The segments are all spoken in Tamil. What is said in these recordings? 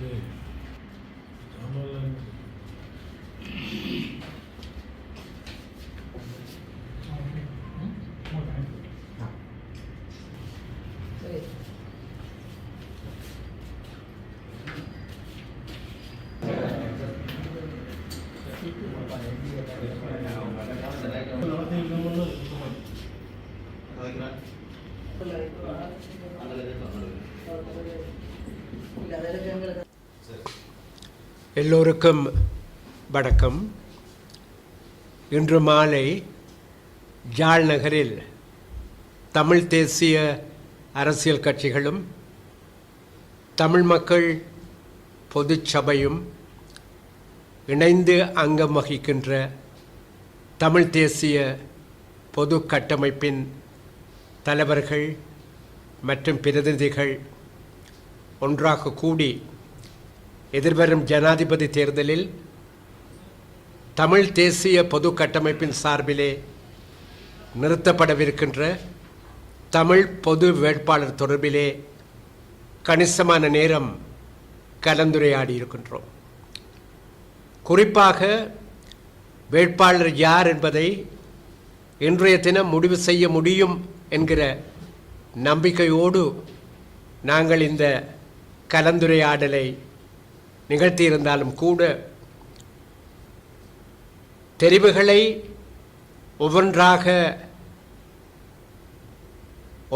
Yeah. எல்லோருக்கும் வணக்கம். இன்று மாலை ஜாழ் நகரில் தமிழ் தேசிய அரசியல் கட்சிகளும் தமிழ் மக்கள் பொதுச்சபையும் இணைந்து அங்கம் வகிக்கின்ற தமிழ் தேசிய பொது கட்டமைப்பின் தலைவர்கள் மற்றும் பிரதிநிதிகள் ஒன்றாக கூடி எதிர்வரும் ஜனாதிபதி தேர்தலில் தமிழ் தேசிய பொது கட்டமைப்பின் சார்பிலே நிறுத்தப்படவிருக்கின்ற தமிழ் பொது வேட்பாளர் தொடர்பிலே கணிசமான நேரம் கலந்துரையாடி இருக்கின்றோம் குறிப்பாக வேட்பாளர் யார் என்பதை இன்றைய தினம் முடிவு செய்ய முடியும் என்கிற நம்பிக்கையோடு நாங்கள் இந்த கலந்துரையாடலை நிகழ்த்தியிருந்தாலும் கூட தெரிவுகளை ஒவ்வொன்றாக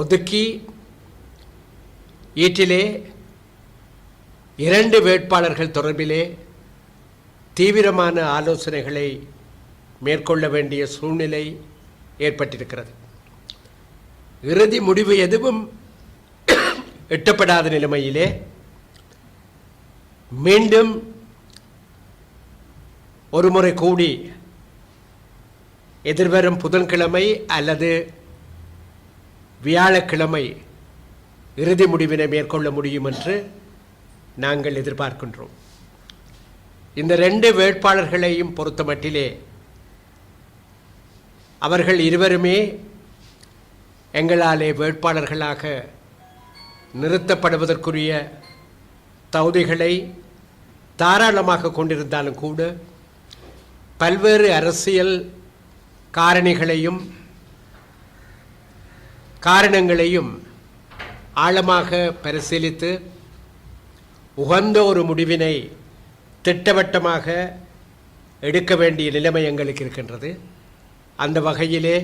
ஒதுக்கி ஈட்டிலே இரண்டு வேட்பாளர்கள் தொடர்பிலே தீவிரமான ஆலோசனைகளை மேற்கொள்ள வேண்டிய சூழ்நிலை ஏற்பட்டிருக்கிறது. இறுதி முடிவு எதுவும் எட்டப்படாத நிலைமையிலே மீண்டும் ஒருமுறை கூடி எதிர்வரும் புதன்கிழமை அல்லது வியாழக்கிழமை இறுதி முடிவினை மேற்கொள்ள முடியும் என்று நாங்கள் எதிர்பார்க்கின்றோம். இந்த ரெண்டு வேட்பாளர்களையும் பொறுத்தமட்டிலே அவர்கள் இருவருமே எங்களாலே வேட்பாளர்களாக நிறுத்தப்படுவதற்குரிய தகுதிகளை தாராளமாக கொண்டிருந்தாலும் கூட பல்வேறு அரசியல் காரணிகளையும் காரணங்களையும் ஆழமாக பரிசீலித்து உகந்த ஒரு முடிவினை திட்டவட்டமாக எடுக்க வேண்டிய நிலைமை எங்களுக்கு இருக்கின்றது. அந்த வகையிலே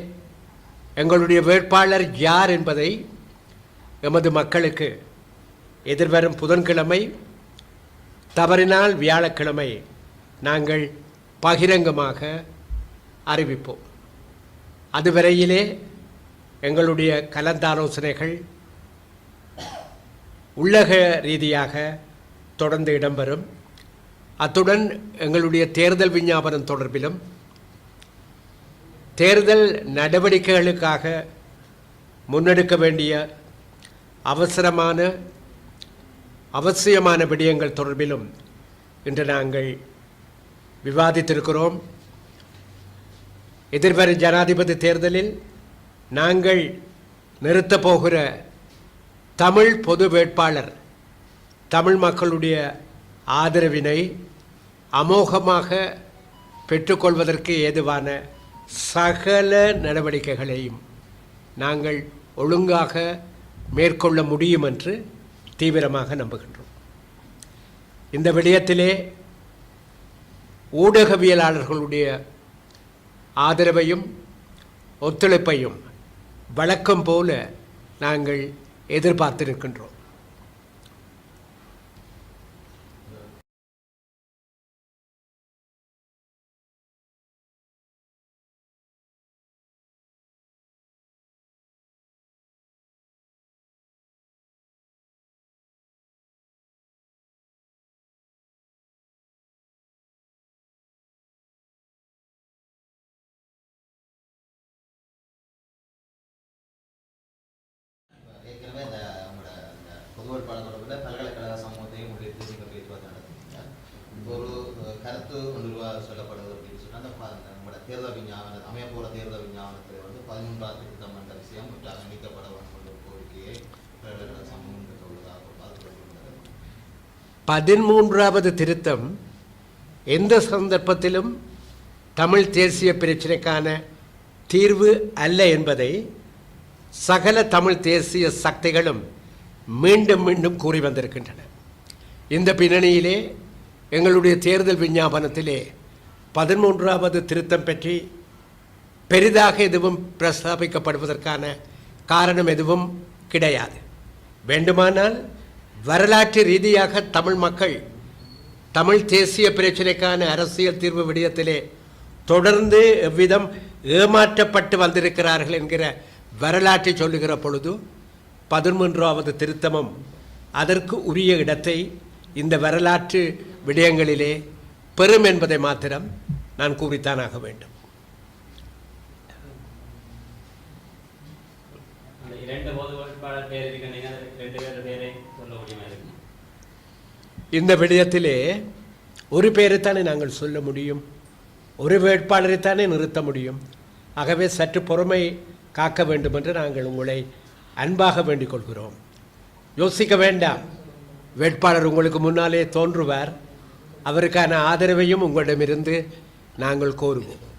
எங்களுடைய வேட்பாளர் யார் என்பதை எமது மக்களுக்கு எதிர்வரும் புதன்கிழமை தவறினால் வியாழக்கிழமை நாங்கள் பகிரங்கமாக அறிவிப்போம். அதுவரையிலே எங்களுடைய கலந்தாலோசனைகள் உள்ளக ரீதியாக தொடர்ந்து இடம்பெறும். அத்துடன் எங்களுடைய தேர்தல் விஞ்ஞாபனம் தொடர்பிலும் தேர்தல் நடவடிக்கைகளுக்காக முன்னெடுக்க வேண்டிய அவசரமான அவசியமான விடயங்கள் தொடர்பிலும் இன்று நாங்கள் விவாதித்திருக்கிறோம். எதிர்வரும் ஜனாதிபதி தேர்தலில் நாங்கள் நிறுத்தப் போகிற தமிழ் பொது வேட்பாளர் தமிழ் மக்களுடைய ஆதரவினை அமோகமாக பெற்றுக்கொள்வதற்கு ஏதுவான சகல நடவடிக்கைகளையும் நாங்கள் ஒழுங்காக மேற்கொள்ள முடியும் என்று தீவிரமாக நம்புகின்றோம். இந்த விடயத்திலே ஊடகவியலாளர்களுடைய ஆதரவையும் ஒத்துழைப்பையும் வழக்கம் போல நாங்கள் எதிர்பார்த்திருக்கின்றோம். பொது தொடர்பில் பல்கலைக்கழக சமூகத்தையும் உள்ளிட்டு நீங்கள் பேச்சுவார்த்தை நடத்துறீங்க இப்போ ஒரு கருத்து ஒன்றுவா சொல்லப்படுது அப்படின்னு சொன்னால் அந்த நம்மளோட தேர்தல் விஞ்ஞாபன அமைய போகிற தேர்தல் விஞ்ஞாபனத்தில் வந்து பதிமூன்றாம் திருத்தம் என்ற விஷயம் முற்றாக நீக்கப்பட வேண்டும் கோரிக்கையை பல்கலைக்கழக சமூகம் உள்ளதாக பார்த்து பதிமூன்றாவது திருத்தம் எந்த சந்தர்ப்பத்திலும் தமிழ் தேசிய பிரச்சினைக்கான தீர்வு அல்ல என்பதை சகல தமிழ் தேசிய சக்திகளும் மீண்டும் மீண்டும் கூறி வந்திருக்கின்றன. இந்த பின்னணியிலே எங்களுடைய தேர்தல் விஞ்ஞாபனத்திலே பதிமூன்றாவது திருத்தம் பற்றி பெரிதாக எதுவும் பிரஸ்தாபிக்கப்படுவதற்கான காரணம் எதுவும் கிடையாது. வேண்டுமானால் வரலாற்று ரீதியாக தமிழ் மக்கள் தமிழ் தேசிய பிரச்சினைக்கான அரசியல் தீர்வு விடயத்திலே தொடர்ந்து எவ்விதம் ஏமாற்றப்பட்டு வந்திருக்கிறார்கள் என்கிற வரலாற்றை சொல்லுகிற பொழுது பதிமூன்றாவது திருத்தமும். அதற்கு உரிய இடத்தை இந்த வரலாற்று விடயங்களிலே பெறும் என்பதை மாத்திரம் நான் கூறித்தான் ஆக வேண்டும் இந்த விடயத்திலே ஒரு பேரைத்தானே நாங்கள் சொல்ல முடியும் ஒரு வேட்பாளரைத்தானே நிறுத்த முடியும். ஆகவே சற்று பொறுமை காக்க வேண்டும் என்று நாங்கள் உங்களை அன்பாக வேண்டிக் கொள்கிறோம் யோசிக்க வேண்டாம். வேட்பாளர் உங்களுக்கு முன்னாலே தோன்றுவார். அவருக்கான ஆதரவையும் உங்களிடமிருந்து நாங்கள் கோருவோம்.